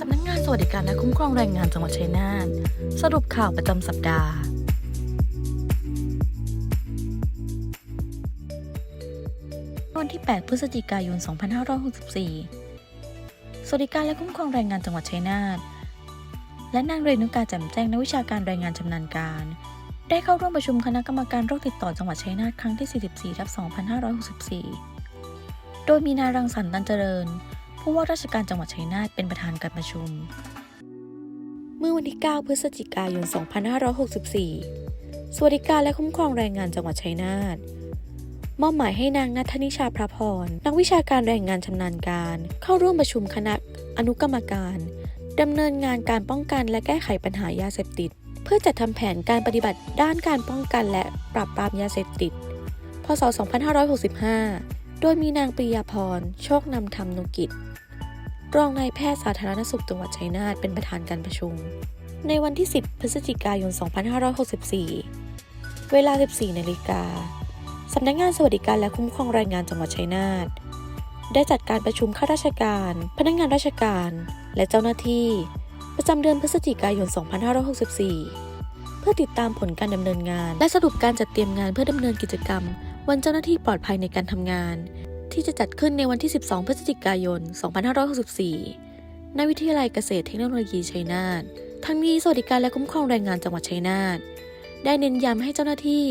สำนักงานสวัสดิการและคุ้มครองแรงงานจังหวัดชัยนาทสรุปข่าวประจำสัปดาห์ วันที่ 8 พฤศจิกายน 2564 สวัสดิการและคุ้มครองแรงงานจังหวัดชัยนาทและนางเรนุกาแจ่มแจ้งนักวิชาการแรงงานชำนาญการ ได้เข้าร่วมประชุมคณะกรรมการโรคติดต่อจังหวัดชัยนาทครั้งที่ 44ทับ2564 โดยมีนายรังสรรค์ตันเจริญ ผู้ว่าราชการจังหวัดชัยนาทเป็นประธานการประชุม เมื่อวันที่ 9 พฤศจิกายน 2564 สวัสดิการและคุ้มครองแรงงานจังหวัดชัยนาทมอบหมายให้นางนัทนิชาพระพร นักวิชาการแรงงานชำนาญการ เข้าร่วมประชุมคณะอนุกรรมการดำเนินงานการป้องกันและแก้ไขปัญหายาเสพติด เพื่อจัดทำแผนการปฏิบัติด้านการป้องกันและปราบปรามยาเสพติด พศ 2565 โดยมีนางปรียาพร โชคนำธรรมนุกิจ รองนายแพทย์สาธารณสุขจังหวัดชัยนาทเป็นประธานการประชุม ในวันที่ 10 พฤศจิกายน 2564 เวลา 14 นาฬิกา สำนักงานสวัสดิการและคุ้มครองแรงงานจังหวัดชัยนาท ได้จัดการประชุมข้าราชการ พนักงานราชการ และเจ้าหน้าที่ ประจำเดือนพฤศจิกายน 2564 เพื่อติดตามผลการดำเนินงาน และสรุปการจัดเตรียมงานเพื่อดำเนินกิจกรรม วันเจ้าหน้าที่ปลอดภัยในการทำงาน ที่จะจัดขึ้นในวันที่ 12 พฤศจิกายน 2564 ณ วิทยาลัยเกษตรเทคโนโลยีชัยนาท ทั้งนี้สวัสดิการและคุ้มครองแรงงานจังหวัดชัยนาท ได้เน้นย้ำให้เจ้าหน้าที่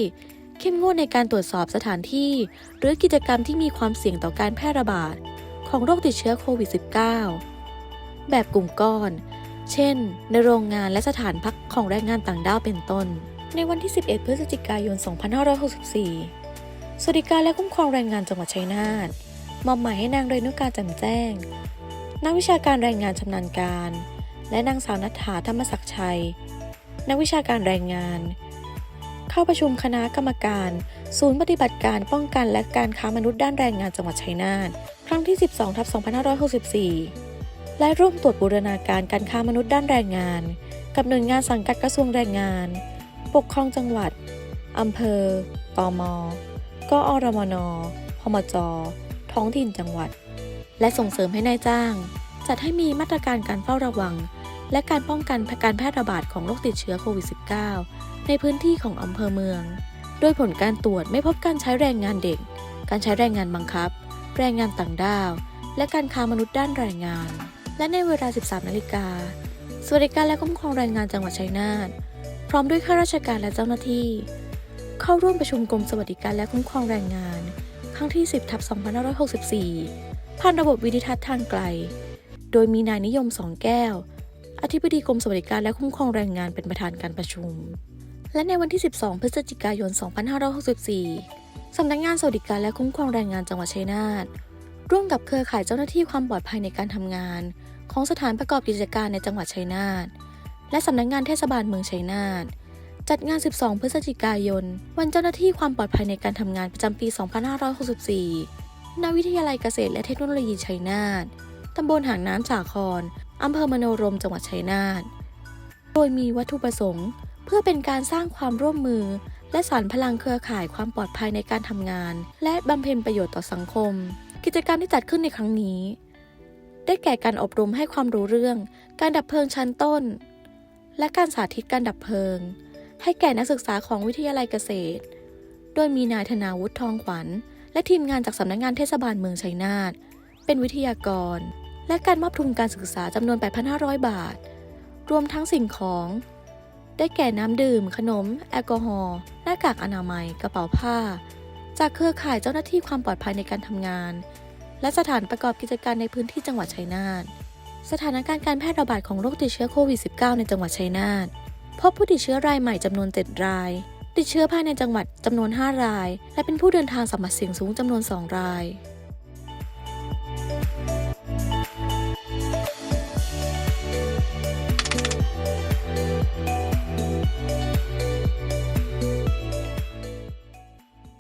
เข้มงวดในการตรวจสอบสถานที่ หรือกิจกรรมที่มีความเสี่ยงต่อการแพร่ระบาด ของโรคติดเชื้อโควิด -19 แบบกลุ่มก้อน เช่น ในโรงงานและสถานพักของแรงงานต่างด้าวเป็นต้น ในวันที่ 11 พฤศจิกายน 2564 สวัสดิการและคุ้มครองแรงงานจังหวัดชัยนาทมอบหมายให้นางเรนุกาแจ่มแจ้ง นักวิชาการแรงงานชำนาญการ และนางสาวนัฐาธรรมศักดิ์ชัย นักวิชาการแรงงาน เข้าประชุมคณะกรรมการ ศูนย์ปฏิบัติการป้องกันและการค้ามนุษย์ด้านแรงงานจังหวัดชัยนาทครั้งที่ 12ทับ2564 และร่วมตรวจบูรณาการการค้ามนุษย์ด้านแรงงาน กับหน่วยงานสังกัดกระทรวงแรงงาน ปกครองจังหวัดอำเภอตอม กอรมนพมจ ท้องถิ่นจังหวัด และส่งเสริมให้นายจ้าง จัดให้มีมาตรการการเฝ้าระวัง และการป้องกันการแพร่ระบาดของโรคติดเชื้อโควิด -19 ในพื้นที่ของอำเภอเมือง โดยผลการตรวจไม่พบการใช้แรงงานเด็ก การใช้แรงงานบังคับ แรงงานต่างด้าว และการค้ามนุษย์ด้านแรงงาน และในเวลา 13 นาฬิกาสวัสดิการและคุ้มครองแรงงานจังหวัดชัยนาท พร้อมด้วยข้าราชการและเจ้าหน้าที่ เข้าร่วมประชุมกรมสวัสดิการและคุ้มครองแรงงาน ครั้งที่ 10ทับ2564 ผ่านระบบวิดิทัศน์ทางไกล โดยมีนายนิยมสองแก้ว อธิบดีกรมสวัสดิการและคุ้มครองแรงงานเป็นประธานการประชุม และในวันที่ 12 พฤศจิกายน 2564 สำนักงานสวัสดิการและคุ้มครองแรงงานจังหวัดชัยนาทร่วมกับเครือข่ายเจ้าหน้าที่ความปลอดภัยในการทำงาน ของสถานประกอบกิจการในจังหวัดชัยนาทและสำนักงานเทศบาลเมืองชัยนาท จัดงาน 12 พฤศจิกายน วันเจ้าหน้าที่ความปลอดภัยในการทำงานประจำปี 2564 ณ วิทยาลัยเกษตรและเทคโนโลยีชัยนาท ตำบลหางน้ำสาครอำเภอมโนรมจังหวัดชัยนาท โดยมีวัตถุประสงค์ เพื่อเป็นการสร้างความร่วมมือ และสานพลังเครือข่ายความปลอดภัยในการทำงาน และบำเพ็ญประโยชน์ต่อสังคม กิจกรรมที่จัดขึ้นในครั้งนี้ ได้แก่การอบรมให้ความรู้เรื่อง การดับเพลิงชั้นต้น และการสาธิตการดับเพลิง ให้แก่นักศึกษาของวิทยาลัยเกษตร โดยมีนายธนาวุฒิทองขวัญ และทีมงานจากสำนักงานเทศบาลเมืองชัยนาทเป็นวิทยากร และการมอบทุนการศึกษาจำนวน 8,500 บาท รวมทั้งสิ่งของ ได้แก่น้ำดื่ม ขนม แอลกอฮอล์หน้ากากอนามัย กระเป๋าผ้า จากเครือข่ายเจ้าหน้าที่ความปลอดภัยในการทำงาน และสถานประกอบกิจการในพื้นที่จังหวัดชัยนาทสถานการณ์การแพร่ระบาดของโรคติดเชื้อโควิด -19 ในจังหวัดชัยนาท พบผู้ติดเชื้อรายใหม่จำนวน 7 ราย ติดเชื้อภายในจังหวัดจำนวน 5 ราย และเป็นผู้เดินทางสัมผัสเสี่ยงสูงจำนวน 2 ราย